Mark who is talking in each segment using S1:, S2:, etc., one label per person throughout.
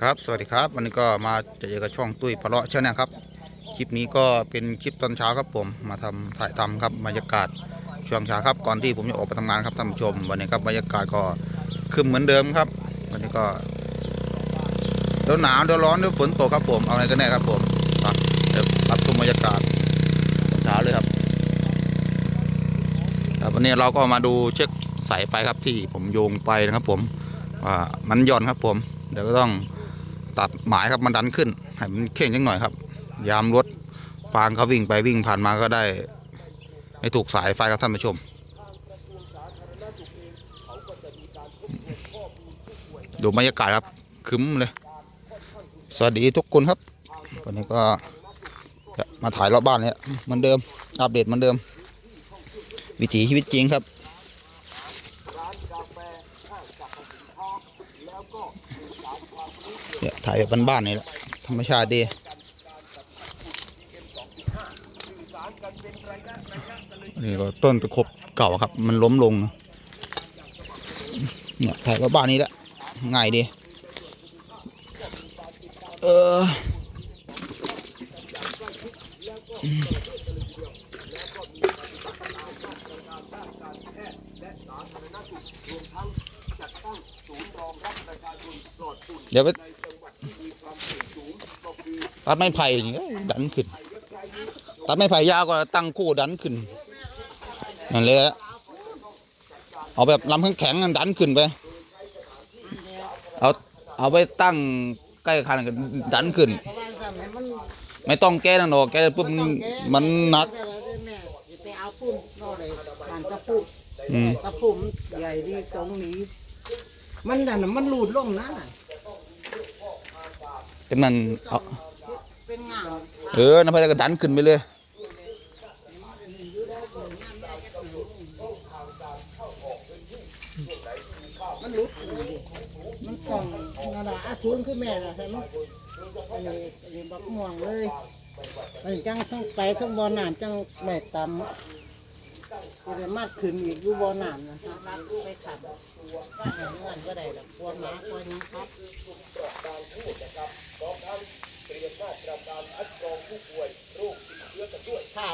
S1: ครับสวัสดีครับวันนี้ก็มาเจอกับช่องตุ้ยพะเลาะเช่นนะครับคลิปนี้ก็เป็นคลิปตอนเช้าครับผมมาทำถ่ายทำครับบรรยากาศช่วงเช้าครับก่อนที่ผมจะออกไปทำงานครับท่านผู้ชม วันนี้ครับบรรยากาศก็คึมเหมือนเดิมครับ วันนี้ก็เดี๋ยวหนาวเดี๋ยวร้อนเดี๋ยวฝนตกครับผมเอาอะไรกันแน่ครับผมเดี๋ยวรับชมบรรยากาศเช้าเลยครับครับวันนี้เราก็มาดูเช็คสายไฟครับที่ผมโยงไปนะครับผมว่ามันหย่อนครับผมเดี๋ยวก็ต้อง ตัดหมายครับมันดันขึ้นให้มันเข่งจังหน่อยครับ ยามรถฟางเขาวิ่งไปวิ่งผ่านมาก็ได้ไม่ถูกสายไฟครับท่านผู้ชม ดูบรรยากาศครับคึ้มเลย สวัสดีทุกคนครับ วันนี้ก็มาถ่ายรอบบ้านเนี่ยเหมือนเดิม อัปเดตเหมือนเดิม วิถีชีวิตจริงครับ เนี่ย ถ่ายแบบบ้านๆนี่แหละ ธรรมชาติดีนี่ก็ต้นตะขบเก่าครับ มันล้มลง เนี่ยถ่ายแบบบ้านนี้แหละ ง่ายดี เออเดี๋ยวไป ตัดไม้ไผ่อย่างเงี้ยดันขึ้น ตัดไม้ไผ่ยาวก็ตั้งคู่ดันขึ้นนั่นเลยอะเอาแบบลำแข็งๆอะดันขึ้นไป เอาเอาไปตั้งใกล้คันกันดันขึ้น
S2: เพราะว่าสั่นให้มัน
S1: ไม่ต้องแก้นั่นหรอกแก้ปุ๊บมันมันหนัก
S2: แต่ว่าแม่สิไปเอาปุ่นนอกเลยบ้านตะปุ่ม
S1: อืม
S2: ตะปุ่มใหญ่ดีตรงนี้ มันนั่นน่ะมันหลุดลงนะน่ะ
S1: แต่มันเอา
S2: เป็นงาม
S1: เออน้ำพายก็ดันขึ้นไปเลย
S2: มันลุดอยู่ดิมันกล่องนั่นน่ะอาทุนคือแม่นะใช่ไหมอันนี้อันนี้บักม่วงเลยอันนี้จังทั้งไปทั้งบ่อน้ำจังแม่ตำก็ได้มัดขึ้นอีกอยู่บ่อน้ำนะครับรักไปขับว่าเงินก็ได้ดอกกลัวหมาคอยนี้ครับ ขาด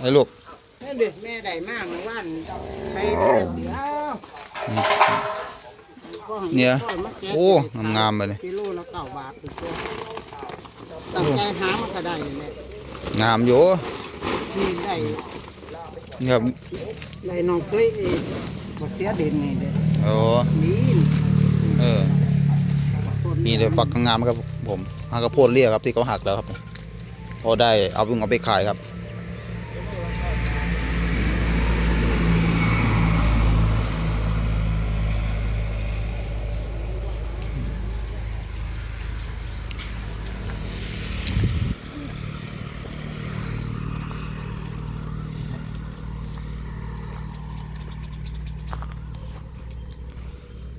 S1: ไอ้ลูก
S2: แม่เด็กแม่ได้มากเมื่อวานไปเดี๋ยว
S1: เนี่ยโอ้งามๆไปเลย
S2: กิโลละเก้าบาทเป็นตัวตั้งใจหามันก็ได้เลย
S1: งามอยู่
S2: นี่ได้
S1: นี่ครับ
S2: ได้น้องเคยเองบักเสียเด่นนี่เด้
S1: โอ้
S2: นี่
S1: เออมีแต่ฝักงามๆครับผมหากระโพดเรียกครับที่เขาหักแล้วครับพอได้เอาไปเอาไปขายครับ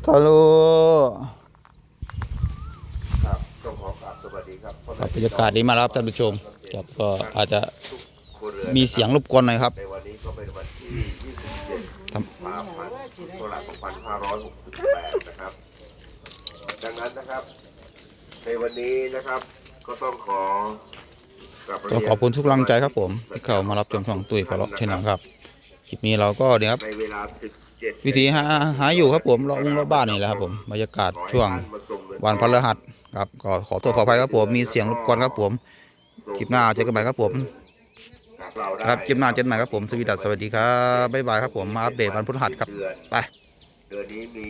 S1: ทะลุ
S3: ครับต้องขอกราบสวัสดีครับ
S1: ครับบรรยากาศดีมากครับท่านผู้ชมครับก็อาจจะ
S3: ครัวเรือน
S1: มีเสียงรบกวนหน่อยครับ
S3: ในวันนี้ก็เป็นวันที่27
S1: ครับ
S3: กุมภาพันธ์พุทธศักราช2568นะครับ ดังนั้นนะครับ ในวันนี้นะครับ ก็ต้องขอกราบ
S1: ก็
S3: เรียน
S1: ขอบคุณทุกกำลังใจครับผมที่เข้ามารับชมช่องตุ้ยพะเลาะเช่นนั้นครับคลิปนี้เราก็เนี่ยครับ
S3: ในเวลา17
S1: วิธีหาหาอยู่ครับผมเลาะวงเลาะบ้านนี่แหละครับผมบรรยากาศช่วงวันพฤหัสครับก็ขอโทษขออภัยครับผมมีเสียงรบกวนครับผมคลิปหน้าเจอกันใหม่ครับผมครับคลิปหน้าเจอกันใหม่ครับผมสวีดัสสวัสดีครับบ๊ายบายครับผมมาอัปเดตวันพฤหัสครับ
S3: เดือน
S1: ไป
S3: เดือนนี้มี